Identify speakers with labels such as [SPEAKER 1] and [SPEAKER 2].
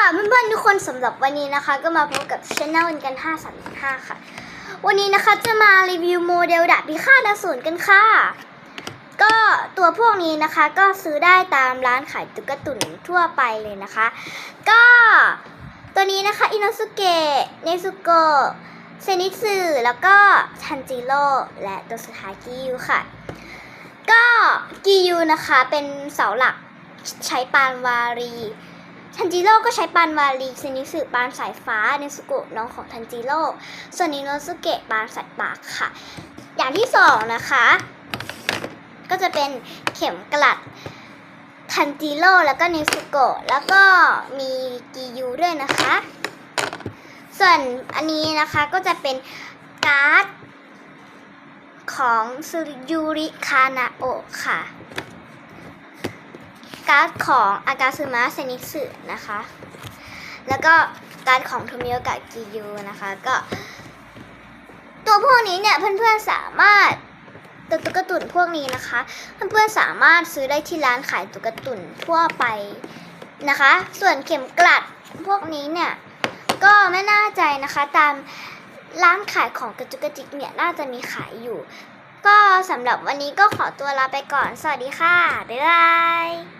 [SPEAKER 1] ค่ะเพื่อนๆทุกคนสำหรับวันนี้นะคะ ก็มาพบกับช anel กัน535ค่ะ วันนี้นะคะจะมารีวิวโมเดลดาบพิฆาตอสูรกันค่ะ ก็ตัวพวกนี้นะคะก็ซื้อได้ตามร้านขายตุ๊กตุ่นทั่วไปเลยนะคะ ก็ตัวนี้นะคะอิน o สุเกะเนซุโกะเซนิสึแล้วก็ทันจิโร่และตัวสุดท้ายกิยูค่ะ ก็กิยูนะคะเป็นเสาหลักใช้ปานวารี ทันจิโร่ก็ใช้ปานวารีเซนิสึปานสายฟ้าเนซุโกะน้องของทันจิโร่ส่วนนิโนสุเกะปานสัตว์ปากค่ะ อย่างที่สองนะคะ ก็จะเป็นเข็มกลัดทันจิโร่แล้วก็เนซุโกะแล้วก็มีกิยูด้วยนะคะ ส่วนอันนี้นะคะก็จะเป็นการ์ดของซูยูริคานาโอะค่ะ การ์ดของอากาซึมะเซนิสึนะคะ แล้วก็การ์ดของโทมิโอกะกิยูนะคะ ก็ตัวพวกนี้เนี่ยเพื่อนๆสามารถตัวตุ๊กตุนพวกนี้นะคะ เพื่อนๆสามารถซื้อได้ที่ร้านขายตุ๊กตุนทั่วไปนะคะ ส่วนเข็มกลัดพวกนี้เนี่ยก็ไม่น่าใจนะคะตามร้านขายของกระจุกกระจิกเนี่ยน่าจะมีขายอยู่ ก็สำหรับวันนี้ก็ขอตัวลาไปก่อน สวัสดีค่ะ บ๊ายบาย